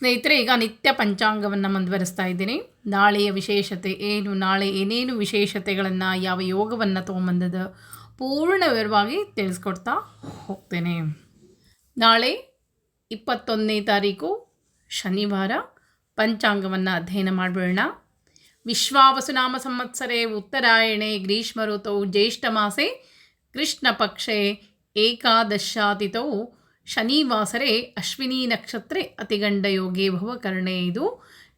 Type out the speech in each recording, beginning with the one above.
ಸ್ನೇಹಿತರೆ, ಈಗ ನಿತ್ಯ ಪಂಚಾಂಗವನ್ನು ಮುಂದುವರಿಸ್ತಾ ಇದ್ದೀನಿ. ನಾಳೆಯ ವಿಶೇಷತೆ ಏನು? ನಾಳೆ ಏನೇನು ವಿಶೇಷತೆಗಳನ್ನು, ಯಾವ ಯೋಗವನ್ನು ತೊಗೊಂಬಂದದ ಪೂರ್ಣ ವಿವರವಾಗಿ ತಿಳಿಸ್ಕೊಡ್ತಾ ಹೋಗ್ತೇನೆ. ನಾಳೆ ಇಪ್ಪತ್ತೊಂದನೇ ತಾರೀಕು ಶನಿವಾರ ಪಂಚಾಂಗವನ್ನು ಅಧ್ಯಯನ ಮಾಡಿಬಿಡೋಣ. ವಿಶ್ವಾವಸುನಾಮ ಸಂವತ್ಸರೆ, ಉತ್ತರಾಯಣೆ ಗ್ರೀಷ್ಮ ಋತೌ ಜ್ಯೇಷ್ಠ ಮಾಸೆ ಕೃಷ್ಣ ಪಕ್ಷೆ ಏಕಾದಶಾತಿಥೌ ಶನಿವಾಸರೆ ಅಶ್ವಿನಿ ನಕ್ಷತ್ರೆ ಅತಿಗಂಡ ಯೋಗೇಭವ ಭವಕರ್ಣೆ ಇದು.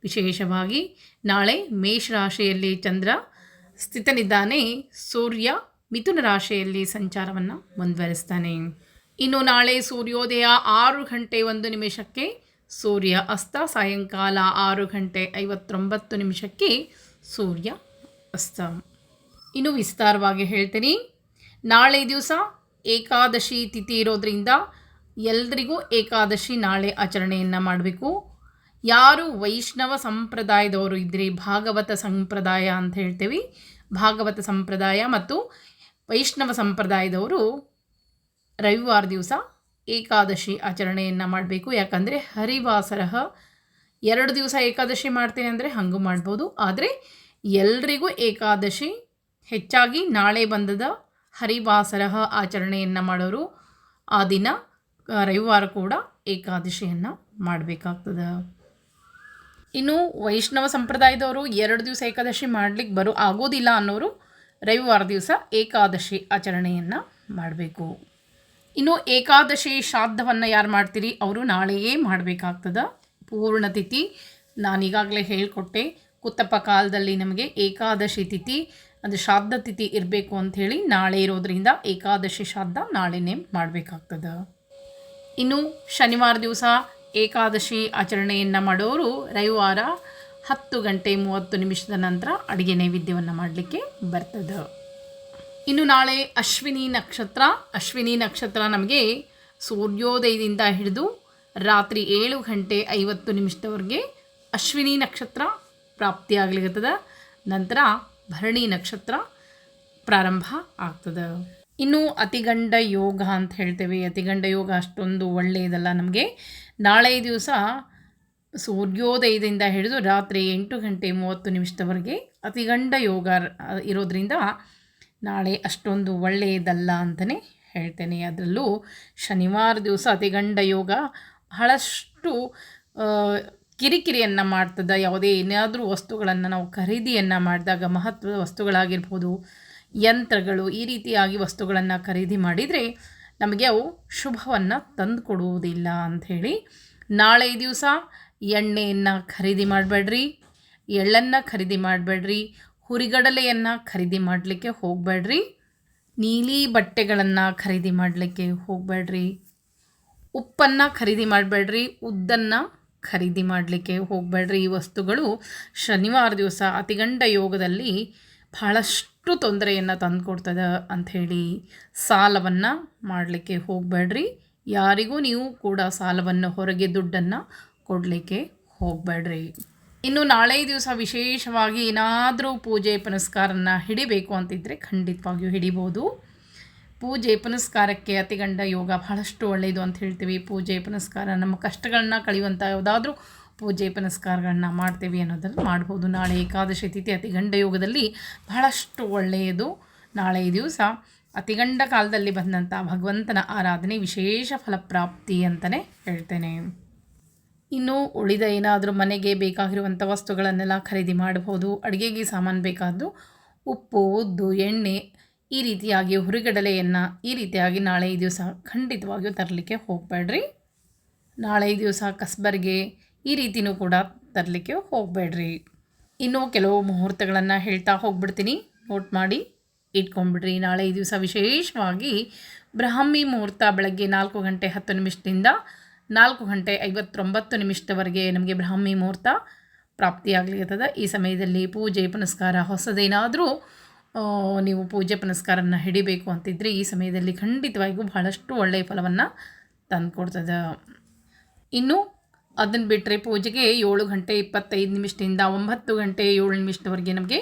ವಿಶೇಷವಾಗಿ ನಾಳೆ ಮೇಷರಾಶಿಯಲ್ಲಿ ಚಂದ್ರ ಸ್ಥಿತನಿದ್ದಾನೆ. ಸೂರ್ಯ ಮಿಥುನ ರಾಶಿಯಲ್ಲಿ ಸಂಚಾರವನ್ನು ಮುಂದುವರಿಸ್ತಾನೆ. ಇನ್ನು ನಾಳೆ ಸೂರ್ಯೋದಯ ಆರು ಗಂಟೆ ಒಂದು ನಿಮಿಷಕ್ಕೆ, ಸೂರ್ಯ ಅಸ್ತ ಸಾಯಂಕಾಲ ಆರು ಗಂಟೆ ಐವತ್ತೊಂಬತ್ತು ನಿಮಿಷಕ್ಕೆ, ಸೂರ್ಯ ಅಸ್ತ. ಇನ್ನು ವಿಸ್ತಾರವಾಗಿ ಹೇಳ್ತೀನಿ. ನಾಳೆ ದಿವಸ ಏಕಾದಶಿ ತಿಥಿ ಇರೋದ್ರಿಂದ ಎಲ್ರಿಗೂ ಏಕಾದಶಿ ನಾಳೆ ಆಚರಣೆಯನ್ನು ಮಾಡಬೇಕು. ಯಾರು ವೈಷ್ಣವ ಸಂಪ್ರದಾಯದವರು ಇದ್ದರೆ ಭಾಗವತ ಸಂಪ್ರದಾಯ ಅಂತ ಹೇಳ್ತೀವಿ. ಭಾಗವತ ಸಂಪ್ರದಾಯ ಮತ್ತು ವೈಷ್ಣವ ಸಂಪ್ರದಾಯದವರು ರವಿವಾರ ದಿವಸ ಏಕಾದಶಿ ಆಚರಣೆಯನ್ನು ಮಾಡಬೇಕು. ಯಾಕಂದರೆ ಹರಿವಾಸರಹ ಎರಡು ದಿವಸ ಏಕಾದಶಿ ಮಾಡ್ತೇನೆ ಅಂದರೆ ಹಂಗೂ ಮಾಡ್ಬೋದು. ಆದರೆ ಎಲ್ರಿಗೂ ಏಕಾದಶಿ ಹೆಚ್ಚಾಗಿ ನಾಳೆ ಬಂದದ ಹರಿವಾಸರಹ ಆಚರಣೆಯನ್ನು ಮಾಡೋರು ಆ ದಿನ. ರವಿವಾರ ಕೂಡ ಏಕಾದಶಿಯನ್ನು ಮಾಡಬೇಕಾಗ್ತದೆ. ಇನ್ನು ವೈಷ್ಣವ ಸಂಪ್ರದಾಯದವರು ಎರಡು ದಿವಸ ಏಕಾದಶಿ ಮಾಡಲಿಕ್ಕೆ ಬರೋ, ಆಗೋದಿಲ್ಲ ಅನ್ನೋರು ರವಿವಾರ ದಿವಸ ಏಕಾದಶಿ ಆಚರಣೆಯನ್ನು ಮಾಡಬೇಕು. ಇನ್ನು ಏಕಾದಶಿ ಶ್ರಾದ್ದವನ್ನು ಯಾರು ಮಾಡ್ತೀರಿ? ಅವರು ನಾಳೆಯೇ ಮಾಡಬೇಕಾಗ್ತದೆ. ಪೂರ್ಣ ತಿಥಿ. ನಾನೀಗಾಗಲೇ ಹೇಳಿಕೊಟ್ಟೆ, ಕುತ್ತಪ್ಪ ಕಾಲದಲ್ಲಿ ನಮಗೆ ಏಕಾದಶಿ ತಿಥಿ, ಅದು ಶ್ರಾದ್ದ ತಿಥಿ ಇರಬೇಕು ಅಂಥೇಳಿ ನಾಳೆ ಇರೋದರಿಂದ ಏಕಾದಶಿ ಶ್ರಾದ್ದ ನಾಳೆನೇ ಮಾಡಬೇಕಾಗ್ತದೆ. ಇನ್ನು ಶನಿವಾರ ದಿವಸ ಏಕಾದಶಿ ಆಚರಣೆಯನ್ನು ಮಾಡೋರು ರವಿವಾರ ಹತ್ತು ಗಂಟೆ ಮೂವತ್ತು ನಿಮಿಷದ ನಂತರ ಅಡುಗೆ ನೈವೇದ್ಯವನ್ನು ಮಾಡಲಿಕ್ಕೆ ಬರ್ತದೆ. ಇನ್ನು ನಾಳೆ ಅಶ್ವಿನಿ ನಕ್ಷತ್ರ. ಅಶ್ವಿನಿ ನಕ್ಷತ್ರ ನಮಗೆ ಸೂರ್ಯೋದಯದಿಂದ ಹಿಡಿದು ರಾತ್ರಿ ಏಳು ಗಂಟೆ ಐವತ್ತು ನಿಮಿಷದವರೆಗೆ ಅಶ್ವಿನಿ ನಕ್ಷತ್ರ ಪ್ರಾಪ್ತಿಯಾಗಲಿರ್ತದೆ ನಂತರ ಭರಣಿ ನಕ್ಷತ್ರ ಪ್ರಾರಂಭ ಆಗ್ತದೆ. ಇನ್ನು ಅತಿಗಂಡ ಯೋಗ ಅಂತ ಹೇಳ್ತೇವೆ. ಅತಿಗಂಡ ಯೋಗ ಅಷ್ಟೊಂದು ಒಳ್ಳೆಯದಲ್ಲ ನಮಗೆ. ನಾಳೆ ದಿವಸ ಸೂರ್ಯೋದಯದಿಂದ ಹಿಡಿದು ರಾತ್ರಿ ಎಂಟು ಗಂಟೆ ಮೂವತ್ತು ನಿಮಿಷದವರೆಗೆ ಅತಿಗಂಡ ಯೋಗ ಇರೋದರಿಂದ ನಾಳೆ ಅಷ್ಟೊಂದು ಒಳ್ಳೆಯದಲ್ಲ ಅಂತಲೇ ಹೇಳ್ತೇನೆ. ಅದರಲ್ಲೂ ಶನಿವಾರ ದಿವಸ ಅತಿಗಂಡ ಯೋಗ ಬಹಳಷ್ಟು ಕಿರಿಕಿರಿಯನ್ನು ಮಾಡ್ತದೆ. ಯಾವುದೇ ಏನಾದರೂ ವಸ್ತುಗಳನ್ನು ನಾವು ಖರೀದಿಯನ್ನು ಮಾಡಿದಾಗ ಮಹತ್ವದ ವಸ್ತುಗಳಾಗಿರ್ಬೋದು ಯಂತ್ರಗಳು ಈ ರೀತಿಯಾಗಿ ವಸ್ತುಗಳನ್ನು ಖರೀದಿ ಮಾಡಿದರೆ ನಮಗೆ ಅವು ಶುಭವನ್ನು ತಂದು ಕೊಡುವುದಿಲ್ಲ ಅಂಥೇಳಿ ನಾಳೆ ದಿವಸ ಎಣ್ಣೆಯನ್ನು ಖರೀದಿ ಮಾಡಬೇಡ್ರಿ, ಎಳ್ಳನ್ನು ಖರೀದಿ ಮಾಡಬೇಡ್ರಿ, ಹುರಿಗಡಲೆಯನ್ನು ಖರೀದಿ ಮಾಡಲಿಕ್ಕೆ ಹೋಗಬೇಡ್ರಿ, ನೀಲಿ ಬಟ್ಟೆಗಳನ್ನು ಖರೀದಿ ಮಾಡಲಿಕ್ಕೆ ಹೋಗಬೇಡ್ರಿ, ಉಪ್ಪನ್ನು ಖರೀದಿ ಮಾಡಬೇಡ್ರಿ, ಉದ್ದನ್ನು ಖರೀದಿ ಮಾಡಲಿಕ್ಕೆ ಹೋಗಬೇಡ್ರಿ. ಈ ವಸ್ತುಗಳು ಶನಿವಾರ ದಿವಸ ಅತಿಗಂಡ ಯೋಗದಲ್ಲಿ ಬಹಳಷ್ಟು ತೊಂದರೆಯನ್ನು ತಂದುಕೊಡ್ತದೆ ಅಂಥೇಳಿ ಸಾಲವನ್ನು ಮಾಡಲಿಕ್ಕೆ ಹೋಗಬೇಡ್ರಿ. ಯಾರಿಗೂ ನೀವು ಕೂಡ ಸಾಲವನ್ನು ಹೊರಗೆ ದುಡ್ಡನ್ನು ಕೊಡಲಿಕ್ಕೆ ಹೋಗಬೇಡ್ರಿ. ಇನ್ನು ನಾಳೆ ದಿವಸ ವಿಶೇಷವಾಗಿ ಏನಾದರೂ ಪೂಜೆ ಪುನಸ್ಕಾರನ ಹಿಡಿಬೇಕು ಅಂತಿದ್ದರೆ ಖಂಡಿತವಾಗಿಯೂ ಹಿಡಿಬೋದು. ಪೂಜೆ ಪುನಸ್ಕಾರಕ್ಕೆ ಅತಿಗಂಡ ಯೋಗ ಬಹಳಷ್ಟು ಒಳ್ಳೆಯದು ಅಂತ ಹೇಳ್ತೀವಿ. ಪೂಜೆ ಪುನಸ್ಕಾರ ನಮ್ಮ ಕಷ್ಟಗಳನ್ನ ಕಳೆಯುವಂಥ ಯಾವುದಾದ್ರೂ ಪೂಜೆ ಪುನಸ್ಕಾರಗಳನ್ನ ಮಾಡ್ತೇವೆ ಅನ್ನೋದನ್ನು ಮಾಡ್ಬೋದು. ನಾಳೆ ಏಕಾದಶಿ ತಿಥಿ, ಅತಿಗಂಡ ಯೋಗದಲ್ಲಿ ಬಹಳಷ್ಟು ಒಳ್ಳೆಯದು. ನಾಳೆ ದಿವಸ ಅತಿಗಂಡ ಕಾಲದಲ್ಲಿ ಬಂದಂಥ ಭಗವಂತನ ಆರಾಧನೆ ವಿಶೇಷ ಫಲಪ್ರಾಪ್ತಿ ಅಂತಲೇ ಹೇಳ್ತೇನೆ. ಇನ್ನು ಉಳಿದ ಏನಾದರೂ ಮನೆಗೆ ಬೇಕಾಗಿರುವಂಥ ವಸ್ತುಗಳನ್ನೆಲ್ಲ ಖರೀದಿ ಮಾಡಬಹುದು. ಅಡುಗೆಗೆ ಸಾಮಾನು ಬೇಕಾದ್ದು ಉಪ್ಪು, ಉದ್ದು, ಎಣ್ಣೆ ಈ ರೀತಿಯಾಗಿ ಹುರಿಗಡಲೆಯನ್ನು ಈ ರೀತಿಯಾಗಿ ನಾಳೆ ದಿವಸ ಖಂಡಿತವಾಗಿಯೂ ತರಲಿಕ್ಕೆ ಹೋಗಬೇಡ್ರಿ. ನಾಳೆ ದಿವಸ ಕಸ್ಬರ್ಗೆ ಈ ರೀತಿಯೂ ಕೂಡ ತರಲಿಕ್ಕೆ ಹೋಗಬೇಡ್ರಿ. ಇನ್ನೂ ಕೆಲವು ಮುಹೂರ್ತಗಳನ್ನು ಹೇಳ್ತಾ ಹೋಗ್ಬಿಡ್ತೀನಿ. ನೋಟ್ ಮಾಡಿ, ಇಟ್ಕೊಂಡ್ಬಿಡ್ರಿ. ನಾಳೆ ಈ ದಿವಸ ವಿಶೇಷವಾಗಿ ಬ್ರಾಹ್ಮಿ ಮುಹೂರ್ತ ಬೆಳಗ್ಗೆ ನಾಲ್ಕು ಗಂಟೆ ಹತ್ತು ನಿಮಿಷದಿಂದ ನಾಲ್ಕು ಗಂಟೆ ಐವತ್ತೊಂಬತ್ತು ನಿಮಿಷದವರೆಗೆ ನಮಗೆ ಬ್ರಾಹ್ಮಿ ಮುಹೂರ್ತ ಪ್ರಾಪ್ತಿಯಾಗಲಿರ್ತದೆ ಈ ಸಮಯದಲ್ಲಿ ಪೂಜೆ ಪುನಸ್ಕಾರ ಹೊಸದೇನಾದರೂ ನೀವು ಪೂಜೆ ಪುನಸ್ಕಾರನ ಹಿಡಿಬೇಕು ಅಂತಿದ್ದರೆ ಈ ಸಮಯದಲ್ಲಿ ಖಂಡಿತವಾಗಿಯೂ ಬಹಳಷ್ಟು ಒಳ್ಳೆಯ ಫಲವನ್ನು ತಂದುಕೊಡ್ತದೆ. ಇನ್ನು ಅದನ್ನು ಬಿಟ್ಟರೆ ಪೂಜೆಗೆ ಏಳು ಗಂಟೆ ಇಪ್ಪತ್ತೈದು ನಿಮಿಷದಿಂದ ಒಂಬತ್ತು ಗಂಟೆ ಏಳು ನಿಮಿಷದವರೆಗೆ ನಮಗೆ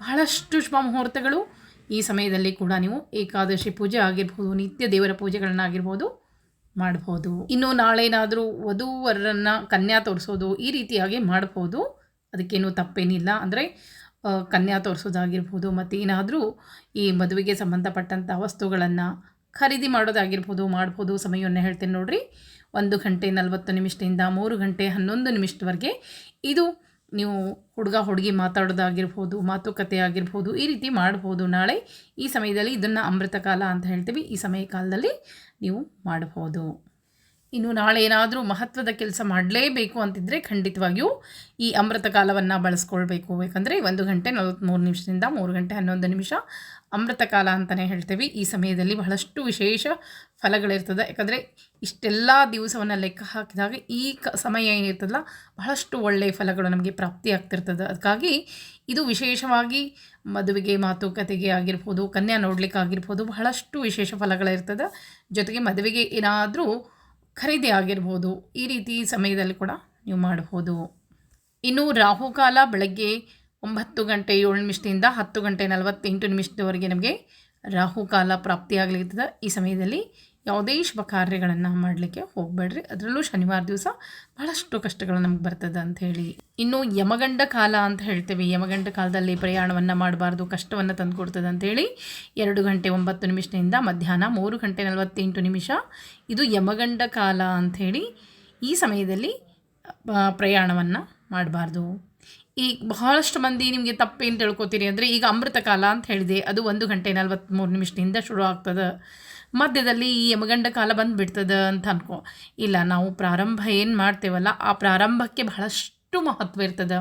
ಬಹಳಷ್ಟು ಶುಭ ಮುಹೂರ್ತಗಳು. ಈ ಸಮಯದಲ್ಲಿ ಕೂಡ ನೀವು ಏಕಾದಶಿ ಪೂಜೆ ಆಗಿರ್ಬೋದು, ನಿತ್ಯ ದೇವರ ಪೂಜೆಗಳನ್ನಾಗಿರ್ಬೋದು ಮಾಡ್ಬೋದು. ಇನ್ನು ನಾಳೆನಾದರೂ ವಧುವರನ್ನು ಕನ್ಯಾ ತೋರಿಸೋದು ಈ ರೀತಿಯಾಗಿ ಮಾಡ್ಬೋದು. ಅದಕ್ಕೇನು ತಪ್ಪೇನಿಲ್ಲ. ಅಂದರೆ ಕನ್ಯಾ ತೋರಿಸೋದಾಗಿರ್ಬೋದು, ಮತ್ತು ಏನಾದರೂ ಈ ಮದುವೆಗೆ ಸಂಬಂಧಪಟ್ಟಂಥ ವಸ್ತುಗಳನ್ನು ಖರೀದಿ ಮಾಡೋದಾಗಿರ್ಬೋದು, ಮಾಡ್ಬೋದು. ಸಮಯವನ್ನು ಹೇಳ್ತೇನೆ ನೋಡ್ರಿ. ಒಂದು ಗಂಟೆ ನಲವತ್ತು ನಿಮಿಷದಿಂದ ಮೂರು ಗಂಟೆ ಹನ್ನೊಂದು ನಿಮಿಷದವರೆಗೆ ಇದು ನೀವು ಹುಡುಗ ಹುಡುಗಿ ಮಾತಾಡೋದಾಗಿರ್ಬೋದು, ಮಾತುಕತೆ ಆಗಿರ್ಬೋದು, ಈ ರೀತಿ ಮಾಡ್ಬೋದು. ನಾಳೆ ಈ ಸಮಯದಲ್ಲಿ ಇದನ್ನು ಅಮೃತ ಕಾಲ ಅಂತ ಹೇಳ್ತೀವಿ. ಈ ಸಮಯ ಕಾಲದಲ್ಲಿ ನೀವು ಮಾಡ್ಬೋದು. ಇನ್ನು ನಾಳೆ ಏನಾದರೂ ಮಹತ್ವದ ಕೆಲಸ ಮಾಡಲೇಬೇಕು ಅಂತಿದ್ದರೆ ಖಂಡಿತವಾಗಿಯೂ ಈ ಅಮೃತ ಕಾಲವನ್ನು ಬಳಸ್ಕೊಳ್ಬೇಕು. ಯಾಕಂದರೆ ಒಂದು ಗಂಟೆ ನಲವತ್ತ್ಮೂರು ನಿಮಿಷದಿಂದ ಮೂರು ಗಂಟೆ ಹನ್ನೊಂದು ನಿಮಿಷ ಅಮೃತ ಕಾಲ ಅಂತಲೇ ಹೇಳ್ತೀವಿ. ಈ ಸಮಯದಲ್ಲಿ ಬಹಳಷ್ಟು ವಿಶೇಷ ಫಲಗಳಿರ್ತದೆ. ಯಾಕಂದರೆ ಇಷ್ಟೆಲ್ಲ ದಿವಸವನ್ನು ಲೆಕ್ಕ ಹಾಕಿದಾಗ ಈ ಕ ಸಮಯ ಏನಿರ್ತದಲ್ಲ, ಬಹಳಷ್ಟು ಒಳ್ಳೆಯ ಫಲಗಳು ನಮಗೆ ಪ್ರಾಪ್ತಿ ಆಗ್ತಿರ್ತದೆ. ಅದಕ್ಕಾಗಿ ಇದು ವಿಶೇಷವಾಗಿ ಮದುವೆಗೆ, ಮಾತುಕತೆಗೆ ಆಗಿರ್ಬೋದು, ಕನ್ಯಾ ನೋಡಲಿಕ್ಕೆ ಆಗಿರ್ಬೋದು ಬಹಳಷ್ಟು ವಿಶೇಷ ಫಲಗಳಿರ್ತದೆ. ಜೊತೆಗೆ ಮದುವೆಗೆ ಏನಾದರೂ ಖರೀದಿ ಆಗಿರ್ಬೋದು, ಈ ರೀತಿ ಸಮಯದಲ್ಲಿ ಕೂಡ ನೀವು ಮಾಡಬಹುದು ಇನ್ನು ರಾಹುಕಾಲ ಬೆಳಗ್ಗೆ ಒಂಬತ್ತು ಗಂಟೆ ಏಳು ನಿಮಿಷದಿಂದ ಹತ್ತು ಗಂಟೆ ನಲವತ್ತೆಂಟು ನಿಮಿಷದವರೆಗೆ ನಮಗೆ ರಾಹುಕಾಲ ಪ್ರಾಪ್ತಿಯಾಗಲಿರ್ತದೆ ಈ ಸಮಯದಲ್ಲಿ ಯಾವುದೇ ಶುಭ ಕಾರ್ಯಗಳನ್ನು ಮಾಡಲಿಕ್ಕೆ ಹೋಗಬೇಡ್ರಿ. ಅದರಲ್ಲೂ ಶನಿವಾರ ದಿವಸ ಬಹಳಷ್ಟು ಕಷ್ಟಗಳು ನಮ್ಗೆ ಬರ್ತದೆ ಅಂತ ಹೇಳಿ. ಇನ್ನು ಯಮಗಂಡ ಕಾಲ ಅಂತ ಹೇಳ್ತೇವೆ. ಯಮಗಂಡ ಕಾಲದಲ್ಲಿ ಪ್ರಯಾಣವನ್ನು ಮಾಡಬಾರ್ದು, ಕಷ್ಟವನ್ನು ತಂದುಕೊಡ್ತದೆ ಅಂತೇಳಿ ಎರಡು ಗಂಟೆ ಒಂಬತ್ತು ನಿಮಿಷದಿಂದ ಮಧ್ಯಾಹ್ನ ಮೂರು ಗಂಟೆ ನಲವತ್ತೆಂಟು ನಿಮಿಷ ಇದು ಯಮಗಂಡ ಕಾಲ ಅಂಥೇಳಿ ಈ ಸಮಯದಲ್ಲಿ ಪ್ರಯಾಣವನ್ನು ಮಾಡಬಾರ್ದು. ಈ ಬಹಳಷ್ಟು ಮಂದಿ ನಿಮಗೆ ತಪ್ಪೇನು ತಿಳ್ಕೊತೀರಿ ಅಂದರೆ ಈಗ ಅಮೃತ ಕಾಲ ಅಂತ ಹೇಳಿದೆ. ಅದು ಒಂದು ಗಂಟೆ ನಲ್ವತ್ತ್ಮೂರು ನಿಮಿಷದಿಂದ ಶುರು ಆಗ್ತದೆ. ಮಧ್ಯದಲ್ಲಿ ಈ ಯಮಗಂಡ ಕಾಲ ಬಂದುಬಿಡ್ತದೆ ಅಂತ ಅನ್ಕೋ. ಇಲ್ಲ, ನಾವು ಪ್ರಾರಂಭ ಏನು ಮಾಡ್ತೇವಲ್ಲ, ಆ ಪ್ರಾರಂಭಕ್ಕೆ ಬಹಳಷ್ಟು ಮಹತ್ವ ಇರ್ತದೆ.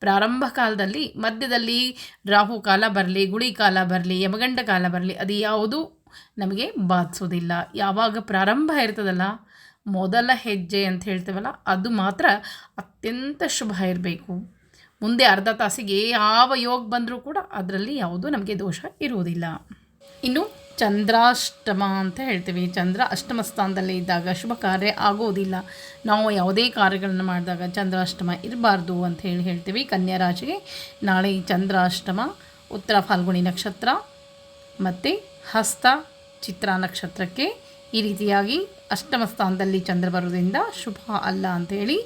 ಪ್ರಾರಂಭ ಕಾಲದಲ್ಲಿ ಮಧ್ಯದಲ್ಲಿ ರಾಹು ಕಾಲ ಬರಲಿ ಗುಳಿ ಕಾಲ ಬರಲಿ, ಯಮಗಂಡ ಕಾಲ ಬರಲಿ, ಅದು ಯಾವುದು ನಮಗೆ ಬಾಧಿಸೋದಿಲ್ಲ ಯಾವಾಗ ಪ್ರಾರಂಭ ಇರ್ತದಲ್ಲ, ಮೊದಲ ಹೆಜ್ಜೆ ಅಂತ ಹೇಳ್ತೇವಲ್ಲ, ಅದು ಮಾತ್ರ ಅತ್ಯಂತ ಶುಭ ಇರಬೇಕು. ಮುಂದೆ ಅರ್ಧ ತಾಸಿಗೆ ಯಾವ ಯೋಗ ಬಂದರೂ ಕೂಡ ಅದರಲ್ಲಿ ಯಾವುದೂ ನಮಗೆ ದೋಷ ಇರುವುದಿಲ್ಲ. ಇನ್ನು ಚಂದ್ರಾಷ್ಟಮ ಅಂತ ಹೇಳ್ತೀವಿ. ಚಂದ್ರ ಅಷ್ಟಮ ಸ್ಥಾನದಲ್ಲಿ ಇದ್ದಾಗ ಶುಭ ಕಾರ್ಯ ಆಗೋದಿಲ್ಲ. ನಾವು ಯಾವುದೇ ಕಾರ್ಯಗಳನ್ನು ಮಾಡಿದಾಗ ಚಂದ್ರಾಷ್ಟಮ ಇರಬಾರ್ದು ಅಂತ ಹೇಳಿ ಹೇಳ್ತೀವಿ. ಕನ್ಯಾ ರಾಶಿಗೆ ನಾಳೆ ಚಂದ್ರಾಷ್ಟಮ, ಉತ್ತರ ಫಾಲ್ಗುಣಿ ನಕ್ಷತ್ರ ಮತ್ತು ಹಸ್ತ ಚಿತ್ರ ನಕ್ಷತ್ರಕ್ಕೆ ಈ ರೀತಿಯಾಗಿ ಅಷ್ಟಮ ಸ್ಥಾನದಲ್ಲಿ ಚಂದ್ರ ಬರೋದ್ರಿಂದ ಶುಭ ಅಲ್ಲ ಅಂಥೇಳಿ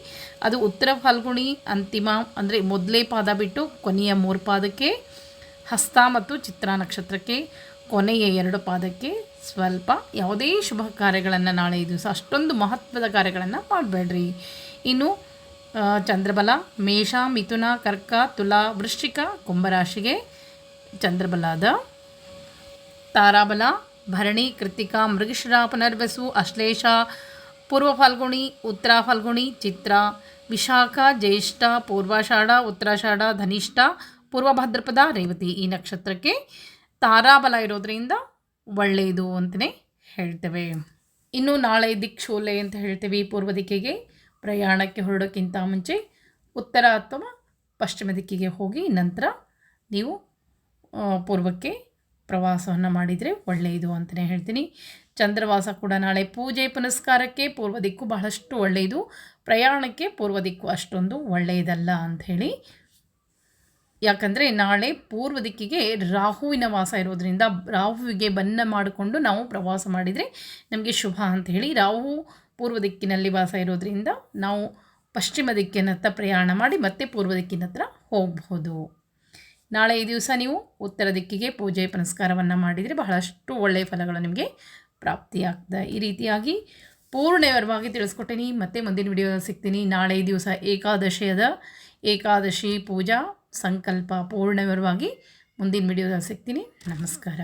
ಅದು ಉತ್ತರ ಫಾಲ್ಗುಣಿ ಅಂತಿಮ ಅಂದರೆ ಮೊದಲೇ ಪಾದ ಬಿಟ್ಟು ಕೊನೆಯ ಮೂರು ಪಾದಕ್ಕೆ ಹಸ್ತ ಮತ್ತು ಚಿತ್ರ ನಕ್ಷತ್ರಕ್ಕೆ ಕೊನೆಯ ಎರಡು ಪಾದಕ್ಕೆ ಸ್ವಲ್ಪ ಯಾವುದೇ ಶುಭ ಕಾರ್ಯಗಳನ್ನು ನಾಳೆ ದಿವಸ ಅಷ್ಟೊಂದು ಮಹತ್ವದ ಕಾರ್ಯಗಳನ್ನು ಮಾಡಬೇಡ್ರಿ. ಇನ್ನು ಚಂದ್ರಬಲ, ಮೇಷ, ಮಿಥುನ, ಕರ್ಕ, ತುಲಾ, ವೃಶ್ಚಿಕ, ಕುಂಭರಾಶಿಗೆ ಚಂದ್ರಬಲ ಅದ ತಾರಾಬಲ, ಭರಣಿ ಕೃತಿಕಾ ಮೃಗಶಿರ, ಪುನರ್ವಸು, ಅಶ್ಲೇಷ, ಪೂರ್ವ ಫಾಲ್ಗುಣಿ, ಉತ್ತರ ಫಾಲ್ಗುಣಿ, ಚಿತ್ರ, ವಿಶಾಖ, ಜ್ಯೇಷ್ಠ ಪೂರ್ವಾಷಾಢ ಉತ್ತರಾಷಾಢ ಧನಿಷ್ಠ, ಪೂರ್ವ ಭಾದ್ರಪದ, ರೇವತಿ ಈ ನಕ್ಷತ್ರಕ್ಕೆ ತಾರಾಬಲ ಇರೋದ್ರಿಂದ ಒಳ್ಳೆಯದು ಅಂತಲೇ ಹೇಳ್ತೇವೆ. ಇನ್ನು ನಾಳೆ ದಿಕ್ಷೋಲೆ ಅಂತ ಹೇಳ್ತೀವಿ ಪೂರ್ವ ದಿಕ್ಕಿಗೆ. ಪ್ರಯಾಣಕ್ಕೆ ಹೊರಡೋಕ್ಕಿಂತ ಮುಂಚೆ ಉತ್ತರ ಅಥವಾ ಪಶ್ಚಿಮ ದಿಕ್ಕಿಗೆ ಹೋಗಿ ನಂತರ ನೀವು ಪೂರ್ವಕ್ಕೆ ಪ್ರವಾಸವನ್ನು ಮಾಡಿದರೆ ಒಳ್ಳೆಯದು ಅಂತಲೇ ಹೇಳ್ತೀನಿ. ಚಂದ್ರವಾಸ ಕೂಡ ನಾಳೆ ಪೂಜೆ ಪುನಸ್ಕಾರಕ್ಕೆ ಪೂರ್ವ ದಿಕ್ಕು ಬಹಳಷ್ಟು ಒಳ್ಳೆಯದು ಪ್ರಯಾಣಕ್ಕೆ ಪೂರ್ವ ದಿಕ್ಕು ಅಷ್ಟೊಂದು ಒಳ್ಳೆಯದಲ್ಲ ಅಂಥೇಳಿ ಯಾಕಂದರೆ ನಾಳೆ ಪೂರ್ವ ದಿಕ್ಕಿಗೆ ರಾಹುವಿನ ವಾಸ ಇರೋದ್ರಿಂದ ರಾಹುವಿಗೆ ಬನ್ನ ಮಾಡಿಕೊಂಡು ನಾವು ಪ್ರವಾಸ ಮಾಡಿದರೆ ನಮಗೆ ಶುಭ ಅಂತ ಹೇಳಿ ರಾಹು ಪೂರ್ವ ದಿಕ್ಕಿನಲ್ಲಿ ವಾಸ ಇರೋದ್ರಿಂದ ನಾವು ಪಶ್ಚಿಮ ದಿಕ್ಕಿನತ್ತ ಪ್ರಯಾಣ ಮಾಡಿ ಮತ್ತೆ ಪೂರ್ವ ದಿಕ್ಕಿನತ್ರ ಹೋಗಬಹುದು ನಾಳೆ ಈ ದಿವಸ ನೀವು ಉತ್ತರ ದಿಕ್ಕಿಗೆ ಪೂಜೆ ಪುನಸ್ಕಾರವನ್ನು ಮಾಡಿದರೆ ಬಹಳಷ್ಟು ಒಳ್ಳೆಯ ಫಲಗಳು ನಿಮಗೆ ಪ್ರಾಪ್ತಿಯಾಗ್ತದೆ. ಈ ರೀತಿಯಾಗಿ ಪೂರ್ಣವಿವರವಾಗಿ ತಿಳಿಸ್ಕೊಟ್ಟೇನಿ. ಮತ್ತೆ ಮುಂದಿನ ವಿಡಿಯೋದಲ್ಲಿ ಸಿಗ್ತೀನಿ. ನಾಳೆ ದಿವಸ ಏಕಾದಶಿಯದ ಏಕಾದಶಿ ಪೂಜಾ. ಸಂಕಲ್ಪ ಪೂರ್ಣವಿರುವಾಗಿ ಮುಂದಿನ ವಿಡಿಯೋದಲ್ಲಿ ಸಿಗ್ತೀನಿ. ನಮಸ್ಕಾರ.